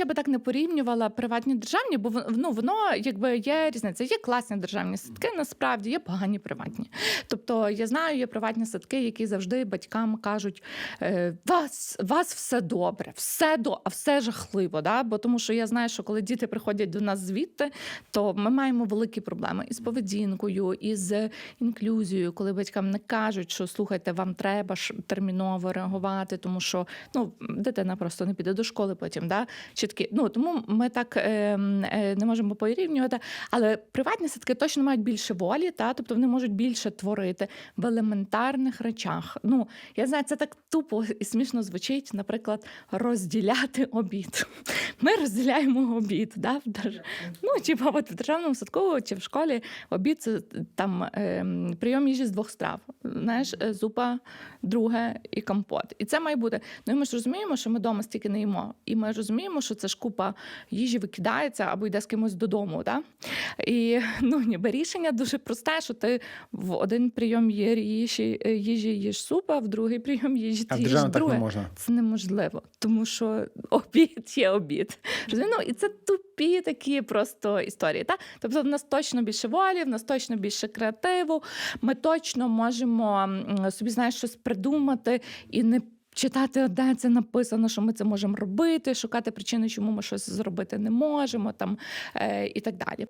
Я би так не порівнювала приватні державні, бо ну, воно якби є різниця. Є класні державні садки, насправді є погані приватні. Тобто я знаю, є приватні садки, які завжди батькам кажуть: е, вас, вас все добре, все до, а все жахливо. Да? Бо тому що я знаю, що коли діти приходять до нас звідти, то ми маємо великі проблеми із поведінкою, із інклюзією, коли батькам не кажуть, що слухайте, вам треба ж терміново реагувати, тому що ну, дитина просто не піде до школи потім. Да? Чи такі, ну, тому ми так е, е, не можемо порівнювати. Але приватні садки точно мають більше волі, та? тобто вони можуть більше творити в елементарних речах. Ну, я знаю, це так тупо і смішно звучить, наприклад, розділяти обід. Ми розділяємо обід. Да? Ну, типа, от в державному садку чи в школі обід це там ем, прийом їжі з двох страв. Знаєш, зупа, друге і компот. І це має бути. Ну і ми ж розуміємо, що ми вдома стільки не їмо. І ми розуміємо, що це ж купа їжі викидається або йде з кимось додому. Да? І ну, ніби рішення дуже просте, що ти в один прийом їжі, е, їжі їж суп, а в другий прийом їжі ти їж так друге. не можна. Це неможливо, тому що обід є обід. Ну, і це тупі такі просто історії. Та? Тобто в нас точно більше волі, в нас точно більше креативу. Ми точно можемо собі знаєш, щось придумати і не. Читати, де це написано, що ми це можемо робити, шукати причини, чому ми щось зробити не можемо, там е, і так далі.